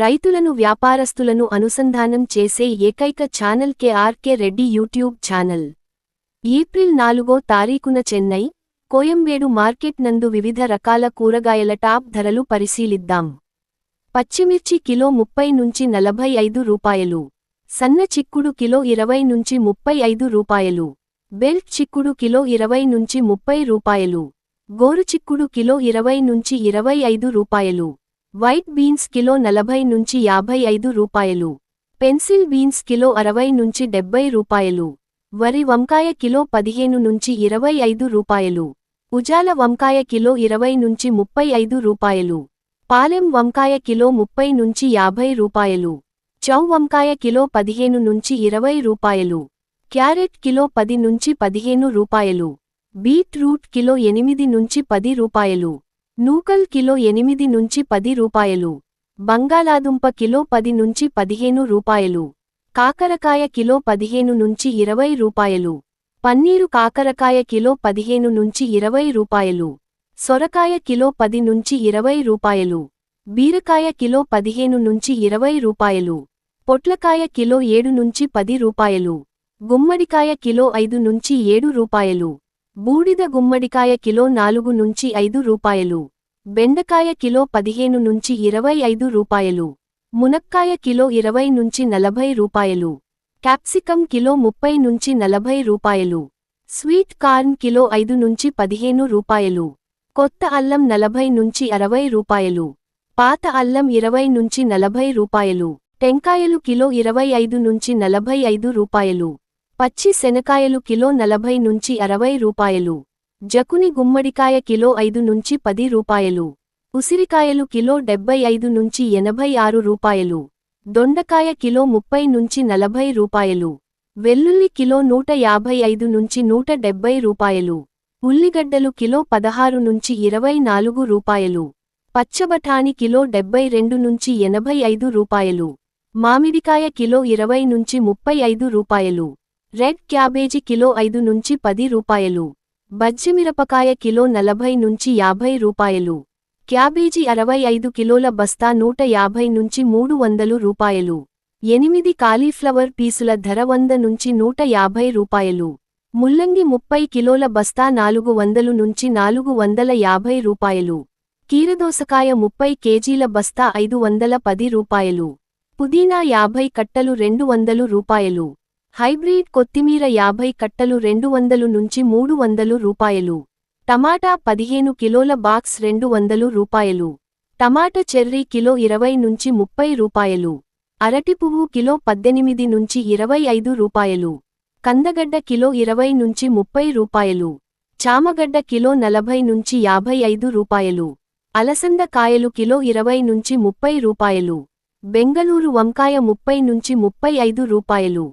రైతులను వ్యాపారస్తులను అనుసంధానం చేసే ఏకైక channel KRK Reddy YouTube channel. April నాలుగో తారీఖున చెన్నై కోయంబేడు మార్కెట్ నందు వివిధ రకాల కూరగాయల టాప్ ధరలు పరిశీలిద్దాం. పచ్చిమిర్చి కిలో ముప్పై నుంచి నలభై ఐదు రూపాయలు. సన్న చిక్కుడు కిలో ఇరవై నుంచి ముప్పై ఐదు రూపాయలు. బెల్ట్ చిక్కుడు కిలో ఇరవై నుంచి ముప్పై రూపాయలు. గోరు చిక్కుడు కిలో ఇరవై నుంచి ఇరవై ఐదు రూపాయలు. వైట్ బీన్స్ కిలో నలభై నుంచి యాభై ఐదు రూపాయలు. పెన్సిల్ బీన్స్ కిలో అరవై నుంచి డెబ్బై రూపాయలు. వరి వంకాయ కిలో పదిహేను నుంచి ఇరవై ఐదు రూపాయలు. ఉజాల వంకాయ కిలో ఇరవై నుంచి ముప్పై ఐదు రూపాయలు. పాలెం వంకాయ కిలో ముప్పై నుంచి యాభై రూపాయలు. చౌ వంకాయ కిలో పదిహేను నుంచి ఇరవై రూపాయలు. క్యారెట్ కిలో పది నుంచి పదిహేను రూపాయలు. బీట్రూట్ కిలో ఎనిమిది నుంచి పది రూపాయలు. నూకల్ కిలో ఎనిమిది నుంచి పది రూపాయలు. బంగాళాదుంప కిలో పది నుంచి పదిహేను రూపాయలు. కాకరకాయ కిలో పదిహేను నుంచి ఇరవై రూపాయలు. పన్నీరు కాకరకాయ కిలో పదిహేను నుంచి ఇరవై రూపాయలు. సొరకాయ కిలో పది నుంచి ఇరవై రూపాయలు. బీరకాయ కిలో పదిహేను నుంచి ఇరవై రూపాయలు. పొట్లకాయ కిలో ఏడు నుంచి పది రూపాయలు. గుమ్మడికాయ కిలో ఐదు నుంచి ఏడు రూపాయలు. బూడిద గుమ్మడికాయ కిలో నాలుగు నుంచి ఐదు రూపాయలు. బెండకాయ కిలో పదిహేను నుంచి ఇరవై ఐదు రూపాయలు. మునక్కాయ కిలో ఇరవై నుంచి నలభై రూపాయలు. క్యాప్సికం కిలో ముప్పై నుంచి నలభై రూపాయలు. స్వీట్ కార్న్ కిలో ఐదు నుంచి పదిహేను రూపాయలు. కొత్త అల్లం నలభై నుంచి అరవై రూపాయలు. పాత అల్లం ఇరవై నుంచి నలభై రూపాయలు. టెంకాయలు కిలో ఇరవై ఐదు నుంచి నలభై ఐదు రూపాయలు. పచ్చి శనకాయలు కిలో నలభై నుంచి అరవై రూపాయలు. జకుని గుమ్మడికాయ కిలో ఐదు నుంచి పది రూపాయలు. ఉసిరికాయలు కిలో డెబ్బై ఐదు నుంచి ఎనభై ఆరు రూపాయలు. దొండకాయ కిలో ముప్పై నుంచి నలభై రూపాయలు. వెల్లుల్లి కిలో నూట యాభై ఐదు నుంచి నూట డెబ్బై రూపాయలు. ఉల్లిగడ్డలు కిలో పదహారు నుంచి ఇరవై నాలుగు రూపాయలు. పచ్చబఠాని కిలో డెబ్బై రెండు నుంచి ఎనభై ఐదు రూపాయలు. మామిడికాయ కిలో ఇరవై నుంచి ముప్పై ఐదు రూపాయలు. రెడ్ క్యాబేజీ కిలో ఐదు నుంచి పది రూపాయలు. బజ్జిమిరపకాయ కిలో నలభై నుంచి యాభై రూపాయలు. క్యాబేజీ అరవై ఐదు కిలోల బస్తా నూట యాభై నుంచి మూడు వందలు రూపాయలు. ఎనిమిది కాలీఫ్లవర్ పీసుల ధర వంద నుంచి నూట యాభై రూపాయలు. ముల్లంగి ముప్పై కిలోల బస్తా నాలుగు వందలు నుంచి నాలుగు వందల యాభై రూపాయలు. కీరదోసకాయ ముప్పై కేజీల బస్తా ఐదు వందల పది రూపాయలు. పుదీనా యాభై కట్టలు రెండు వందలు రూపాయలు. హైబ్రిడ్ కొత్తిమీర యాభై కట్టలు రెండు వందలు నుంచి మూడు వందలు రూపాయలు. టమాటా పదిహేను కిలోల బాక్స్ రెండు వందలు రూపాయలు. టమాటా చెర్రీ కిలో ఇరవై నుంచి ముప్పై రూపాయలు. అరటి పువ్వు కిలో పద్దెనిమిది నుంచి ఇరవై ఐదు రూపాయలు. కందగడ్డ కిలో ఇరవై నుంచి ముప్పై రూపాయలు. చామగడ్డ కిలో నలభై నుంచి యాభై ఐదు రూపాయలు. అలసంద కాయలు కిలో ఇరవై నుంచి ముప్పై రూపాయలు. బెంగళూరు వంకాయ ముప్పై నుంచి ముప్పై ఐదు రూపాయలు.